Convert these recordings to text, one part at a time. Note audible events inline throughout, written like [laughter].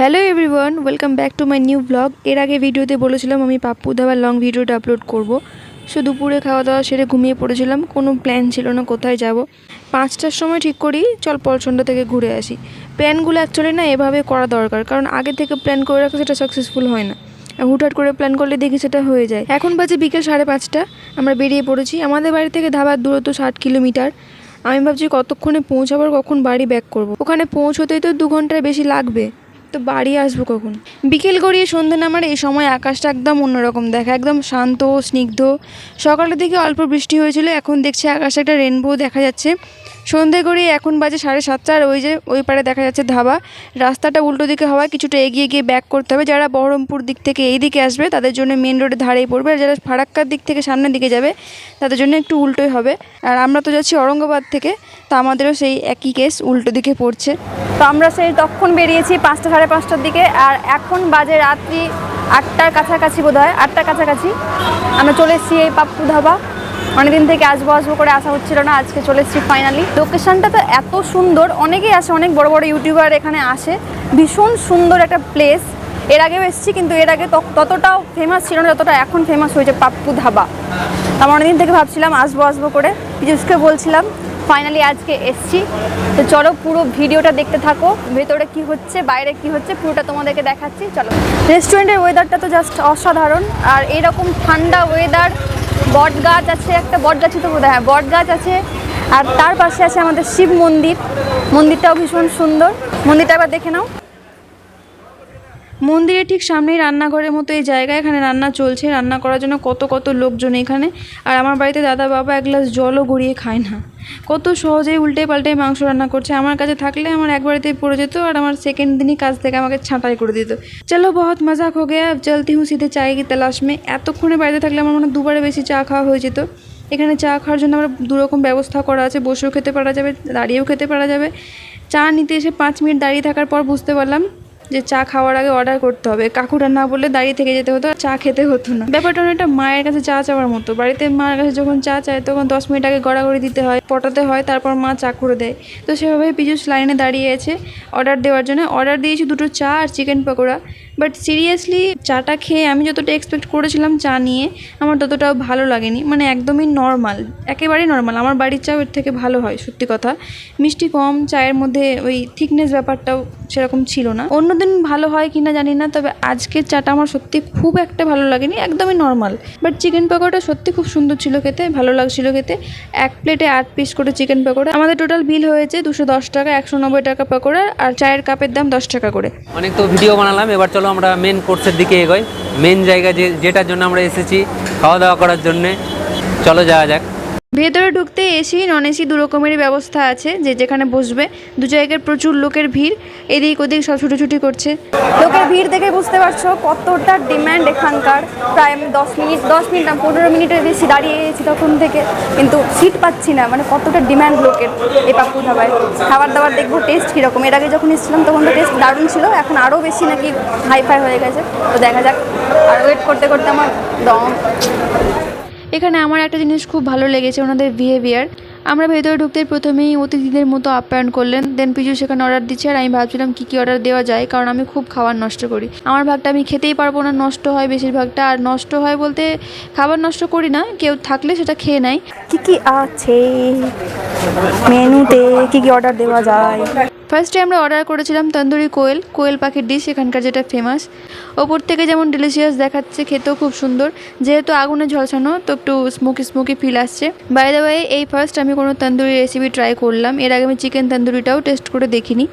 Hello everyone welcome back to my new blog এর আগে ভিডিওতে বলেছিলাম আমি পাপ্পু ধাবার লং ভিডিওটা আপলোড করব। সো দুপুরে খাওয়া দাওয়া সেরে ঘুমিয়ে পড়েছিলাম। কোনো প্ল্যান ছিল না কোথায় যাব। পাঁচটার সময় ঠিক করি, চল পলসন্ডা থেকে ঘুরে আসি। প্ল্যানগুলো অ্যাকচুয়ালি না এভাবে করা দরকার, কারণ আগে থেকে প্ল্যান করে রাখা সেটা সাকসেসফুল হয় না। হুটহাট করে প্ল্যান করলে দেখি সেটা হয়ে যায়। এখন বাজে বিকেল সাড়ে পাঁচটা, আমরা বেরিয়ে পড়েছি। আমাদের বাড়ি থেকে ধাবার দূরত্ব ষাট কিলোমিটার। আমি ভাবছি কতক্ষণে পৌঁছাবার কখন বাড়ি ব্যাক করব। ওখানে পৌঁছতেই তো দু ঘণ্টার বেশি লাগবে। তো বাড়ি আসব কখন? বিকেল গড়িয়ে সন্ধ্যে নামার এই সময় আকাশটা একদম অন্যরকম দেখা, একদম শান্ত, স্নিগ্ধ। সকালের দিকে অল্প বৃষ্টি হয়েছিল, এখন দেখছি আকাশে একটা রেনবো দেখা যাচ্ছে। সন্ধে গড়িয়ে এখন বাজে সাড়ে সাতটা আর ওই যে ওই পারে দেখা যাচ্ছে ধাবা। রাস্তাটা উল্টো দিকে হওয়ায় কিছুটা এগিয়ে গিয়ে ব্যাক করতে হবে। যারা বহরমপুর দিক থেকে এই দিকে আসবে, তাদের জন্য মেন রোডের ধারেই পড়বে। আর যারা ফারাক্কার দিক থেকে সামনের দিকে যাবে, তাদের জন্য একটু উল্টোই হবে। আর আমরা তো যাচ্ছি অরঙ্গাবাদ থেকে, তো আমাদেরও সেই একই কেস উল্টো দিকে পড়ছে। তো আমরা সেই তখন বেরিয়েছি পাঁচটা, সাড়ে পাঁচটার দিকে। আর এখন বাজে রাত্রি আটটার কাছাকাছি বোধ হয় আটটার কাছাকাছি। আমরা চলে এসেছি এই পাপ্পু ধাবা। অনেকদিন থেকে আসব আসব করে আসা হচ্ছিল না, আজকে চলে এসেছি ফাইনালি লোকেশনটা তো এত সুন্দর, অনেকেই আসে অনেক বড় বড় ইউটিউবার এখানে আসে। ভীষণ সুন্দর একটা প্লেস এর আগেও এসেছি, কিন্তু এর আগে তত- ততটাও ফেমাস ছিল না, যতটা এখন ফেমাস হয়েছে পাপ্পু ধাবা। আমি অনেকদিন থেকে ভাবছিলাম আসব আসব করে। পিজুসকে বলছিলাম ফাইনালি আজকে এসছি। তো চলো পুরো ভিডিওটা দেখতে থাকো, ভেতরে কি হচ্ছে, বাইরে কি হচ্ছে, পুরোটা তোমাদেরকে দেখাচ্ছি, চলো। রেস্টুরেন্টের ওয়েদারটা তো জাস্ট অসাধারণ, আর এরকম ঠান্ডা ওয়েদার বট গাছ আছে, একটা বট গাছই তো বোধ বট গাছ আছে। আর তার পাশে আছে আমাদের শিব মন্দির। মন্দিরটাও ভীষণ সুন্দর। মন্দিরটা আবার দেখে নাও। মন্দিরের ঠিক সামনেই রান্নাঘরের মতো এই জায়গায় এখানে রান্না চলছে, রান্না করার জন্য কত কত লোকজন এখানে। আর আমার বাড়িতে দাদা বাবা এক গ্লাস জলও গড়িয়ে খায় না। কত সহজেই উল্টে পাল্টে মাংস রান্না করছে। আমার কাছে থাকলে আমার এক বাড়িতেই পড়ে যেত আর আমার সেকেন্ড দিনই কাজ থেকে আমাকে ছাঁটাই করে দিত। চলো, বহুত মজাক হো গেয়া। চলতি হুঁ, সিধে চায় কি তালাশ মে। এতক্ষণে বাড়িতে থাকলে আমার মনে দুবারে বেশি চা খাওয়া হয়ে যেত। এখানে চা খাওয়ার জন্য আমরা দুরকম ব্যবস্থা করা আছে। বসেও খেতে পারা যাবে, দাঁড়িয়েও খেতে পারা যাবে। চা নিতে এসে পাঁচ মিনিট দাঁড়িয়ে থাকার পর বুঝতে পারলাম যে চা খাওয়ার আগে অর্ডার করতে হবে। কাকুটা না বললে দাঁড়িয়ে থেকে যেতে হতো, চা খেতে হতো না। ব্যাপারটা অনেকটা মায়ের কাছে চা চাওয়ার মতো। বাড়িতে মায়ের কাছে যখন চা চায়, তখন দশ মিনিট আগে গড়াগড়ি দিতে হয়, পটাতে হয়, তারপর মা চা করে দেয়। তো সেভাবে পিজুস লাইনে দাঁড়িয়ে আছে। অর্ডার দেওয়ার জন্য অর্ডার দিয়েছি দুটো চা আর চিকেন পকোড়া। বাট সিরিয়াসলি চাটা খেয়ে আমি যতটা এক্সপেক্ট করেছিলাম চা নিয়ে, আমার ততটাও ভালো লাগেনি। মানে একদমই নর্মাল, একেবারেই নর্মাল। আমার বাড়ির চাও এর থেকে ভালো হয়, সত্যি কথা। মিষ্টি কম, চায়ের মধ্যে ওই থিকনেস ব্যাপারটাও সেরকম ছিল না। অন্যদিন ভালো হয় কিনা জানি না, তবে আজকের চাটা আমার সত্যি খুব একটা ভালো লাগেনি, একদমই নর্মাল। বাট চিকেন পকোড়া সত্যি খুব সুন্দর ছিল খেতে, ভালো লাগছিল খেতে। এক প্লেটে আট পিস করে চিকেন পকোড়া। আমাদের টোটাল বিল হয়েছে দুশো দশ টাকা, একশো নব্বই টাকা পকোড়া, আর চায়ের কাপের দাম দশ টাকা করে। অনেক তো ভিডিও বানালাম, এবার চলো আমরা মেন কোর্সের দিকে এগোই। মেন জায়গা যে, যেটার জন্য আমরা এসেছি, খাওয়া দাওয়া করার জন্যে। চলো যাওয়া যাক। ভেতরে ঢুকতে এসি নন এসি দু রকমেরই ব্যবস্থা আছে। যে যেখানে বসবে, দু জায়গায় প্রচুর লোকের ভিড়, এদিক ওদিক সব ছুটোছুটি করছে। লোকের ভিড় দেখে বুঝতে পারছ কতটা ডিম্যান্ড এখানকার। প্রায় আমি দশ মিনিট দশ মিনিট না, পনেরো মিনিটের বেশি দাঁড়িয়ে গেছি তখন থেকে। কিন্তু সিট পাচ্ছি না মানে কতটা ডিম্যান্ড লোকের এই পাপ্পু ধাবায়। খাবার দাবার দেখব, টেস্ট কীরকম। এর আগে যখন এসেছিলাম তখন তো টেস্ট দারুণ ছিল, এখন আরও বেশি নাকি হাইফাই হয়ে গেছে। তো দেখা যাক, আর ওয়েট করতে করতে আমার দম। এখানে আমার একটা জিনিস খুব ভালো লেগেছে ওনাদের বিহেভিয়ার আমরা ভেতরে ঢুকতে প্রথমেই অতিথিদের মতো আপ্যায়ন করলেন দেন পিজু সেখানে অর্ডার দিচ্ছে আর আমি ভাবছিলাম কী কী অর্ডার দেওয়া যায়, কারণ আমি খুব খাবার নষ্ট করি। আমার ভাগটা আমি খেতেই পারব না, নষ্ট হয় বেশিরভাগটা, আর নষ্ট হয় বলতে খাবার নষ্ট করি না, কেউ থাকলে সেটা খেয়ে নেয়। কী কী আছে? মেনুতে কী কী অর্ডার দেওয়া যায়? ফার্স্টে আমরা অর্ডার করেছিলাম তন্দুরি কোয়েল কোয়েল পাখির ডিশ এখানকার যেটা ফেমাস ওপর থেকে যেমন ডিলিশিয়াস দেখাচ্ছে খেতেও খুব সুন্দর। যেহেতু আগুনে ঝলসানো তো একটু স্মোকি স্মোকি ফিল আসছে। বাই দ্য ওয়ে এই ফার্স্ট আমি কোনো তন্দুরি রেসিপি ট্রাই করলাম। এর আগে আমি চিকেন তন্দুরিটাও টেস্ট করে দেখিনি।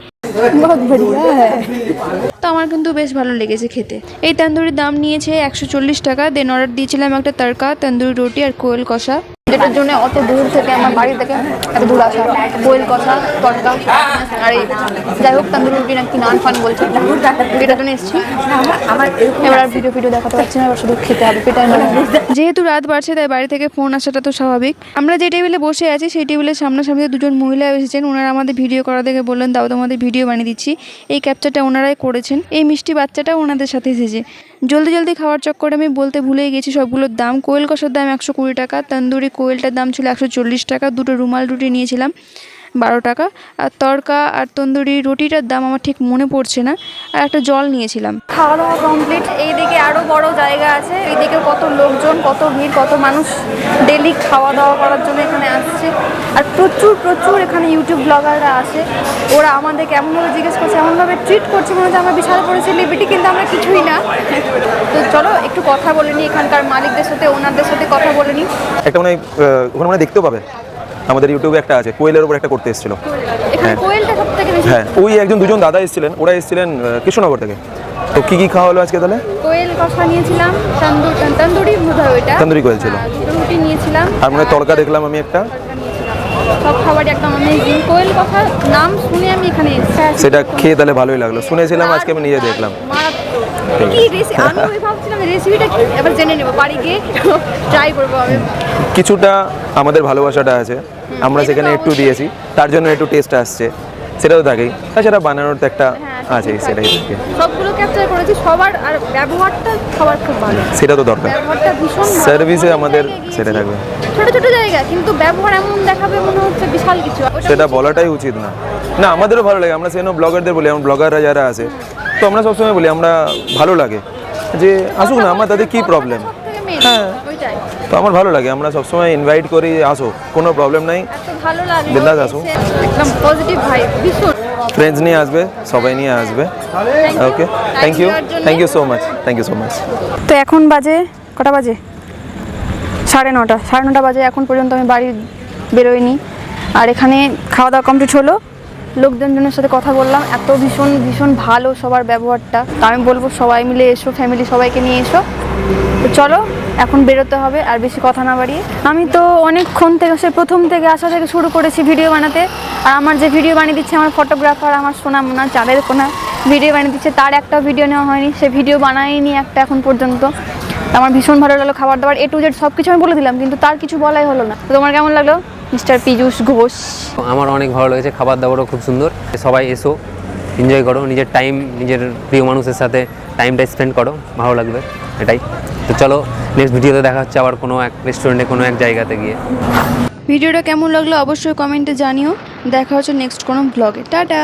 তো আমার কিন্তু বেশ ভালো লেগেছে খেতে। এই তন্দুরির দাম নিয়েছে একশো চল্লিশ টাকা। দেন অর্ডার দিয়েছিলাম একটা তড়কা তন্দুরি রুটি আর কোয়েল কষা। যেটার জন্য অত দূর থেকে আমার বাড়ি থেকে এত দূর আসা, কোয়েল কষা তটকা আর এই যাই হোক তন্দুরি রুটি নাকি নান ফান বলছে। এটার জন্য এসেছি। এবার আর ভিডিও ভিডিও দেখাতে পারছি না, এবার শুধু খেতে হবে, পেটার যেহেতু রাত বাড়ছে, তাই বাড়ি থেকে ফোন আসাটা তো স্বাভাবিক। আমরা যে টেবিলে বসে আছি, সেই টেবিলের সামনাসামনি দুজন মহিলা এসেছেন। ওনারা আমাদের ভিডিও করা দেখে বললেন, দাও তোমাদের ভিডিও বানিয়ে দিচ্ছি। এই ক্যাপচারটা ওনারাই করেছেন। এই মিষ্টি বাচ্চাটা ওনাদের সাথে এসেছে। জলদি জলদি খাওয়ার চক্করে আমি বলতে ভুলে গেছি, সবগুলোর দাম। কোয়েল কষার দাম একশো কুড়ি টাকা, তন্দুরি কোয়েলটার দাম ছিল একশো চল্লিশ টাকা, দুটো রুমাল রুটি নিয়েছিলাম। বারো টাকা। আর তড়কা আর তন্দুরি রুটিটার দাম আমার ঠিক মনে পড়ছে না। আর একটা জল নিয়েছিলাম। খাওয়া দাওয়া কমপ্লিট এইদিকে আরও বড় জায়গা আছে। এইদিকে কত লোকজন, কত ভিড়, কত মানুষ ডেলি খাওয়া দাওয়া করার জন্য এখানে আসছে। আর প্রচুর প্রচুর এখানে ইউটিউব ব্লগাররা আসে ওরা আমাদের কেমনভাবে জিজ্ঞেস করছে এমনভাবে ট্রিট করছে মনে হচ্ছে আমরা বিশাল বড় সেলিব্রিটি কিন্তু আমরা কিছুই না। তো চলো, একটু কথা বলে নিই। এখানকার মালিকদের সাথে, ওনারদের সাথে কথা বলে নিই। একটা মানে ওখানে মানে দেখতেও পাবে। আমাদের ইউটিউবে একটা আছে কোয়েলের উপর একটা করতে এসেছিল। হ্যাঁ। হ্যাঁ ওই একজন দুজন দাদা এসেছিলেন ওরা এসেছিলেন কৃষ্ণনগর থেকে। তো কি কি খাওয়া হলো আজকে তাহলে? কোয়েল কষা নিয়েছিলাম তন্দুর তন্দুরি ওইটা। তন্দুরি কোয়েল ছিল। আর রুটি নিয়েছিলাম। আর মানে তড়কা দেখলাম আমি একটা। সব খাবারই একদম অ্যামেজিং কোয়েল কথা নাম শুনে আমি এখানে সেটা খেয়ে তাহলে ভালোই লাগল। শুনেছিলাম আজকে আমি নিজে দেখলাম। কি রেসিপি আমি ভাবছিলাম রেসিপিটা এবার জেনে নেব। বাড়ি গিয়ে [laughs] ট্রাই করব আমি। কিছুটা আমাদের ভালোবাসাটা আছে। আমরা সেখানে একটু দিয়েছি তার জন্য একটু টেস্ট আসছে। সেটাও থাকেই। তাছাড়া বানানোর তো একটা হ্যাঁ, আছে সেটাই থাকে। সবগুলো ক্যাপচার করেছি সবার আর ব্যবহারটা সবার খুব ভালো। সেটা তো দরকার। ব্যবহারটা ভীষণ সার্ভিসে আমাদের সেটা থাকবে। ছোট ছোট জায়গা কিন্তু ব্যবহার এমন দেখাবে মনে হচ্ছে বিশাল কিছু। সেটা বলাটাই উচিত না। না আমাদেরও ভালো লাগে। আমরা সেজন্য ব্লগারদের বলি আমার ব্লগাররা যারা আছে তো আমরা সবসময় বলি আমরা ভালো লাগে। যে আসুক না আমার তাদের কি প্রবলেম হ্যাঁ। তো আমার ভালো লাগে আমরা সবসময় ইনভাইট করি আসো কোনো প্রবলেম নাই। ভালো লাগল বিন্দাস আসো। একদম পজিটিভ ভাই ভীষণ। ফ্রেন্ডস নিয়ে আসবে সবাই নিয়ে আসবে। Okay thank you thank you so much thank you so much তো এখন বাজে কটা বাজে? সাড়ে নটা। সাড়ে নটা বাজে এখন পর্যন্ত আমি বাড়ি বেরোইনি। আর এখানে খাওয়া দাওয়া কমপ্লিট হলো। লোকজনজনের সাথে কথা বললাম। এত ভীষণ ভীষণ ভালো সবার ব্যবহারটা। তো আমি বলব সবাই মিলে এসো ফ্যামিলি সবাইকে নিয়ে এসো। চলো, এখন বেরোতে হবে আর বেশি কথা না বাড়িয়ে। আমি তো অনেকক্ষণ থেকে, সে প্রথম থেকে আসা থেকে শুরু করেছি ভিডিও বানাতে। আর আমার যে ভিডিও বানিয়ে দিচ্ছে আমার ফটোগ্রাফার আমার সোনা মোনা চাঁদের কোনা, ভিডিও বানিয়ে দিচ্ছে, তার একটা ভিডিও নেওয়া হয়নি। সে ভিডিও বানায়নি একটা এখন পর্যন্ত। আমার ভীষণ ভালো লাগল খাবার দাবার, এ টু জেড সব কিছু আমি বলে দিলাম, কিন্তু তার কিছু বলাই হলো না। তোমার কেমন লাগল? মিস্টার পীযূষ ঘোষ। আমার অনেক ভালো লেগেছে, খাবার দাবারও খুব সুন্দর। সবাই এসো। এনজয় করো, নিজের টাইম নিজের প্রিয় মানুষের সাথে টাইমটা স্পেন্ড করো, ভালো লাগবে, এটাই। তো চলো নেক্সট ভিডিওতে দেখা হচ্ছে আবার কোনো এক রেস্টুরেন্টে কোনো এক জায়গাতে গিয়ে। ভিডিওটা কেমন লাগল অবশ্যই কমেন্টে জানিও। দেখা হচ্ছে নেক্সট কোনো ব্লগে টাটা!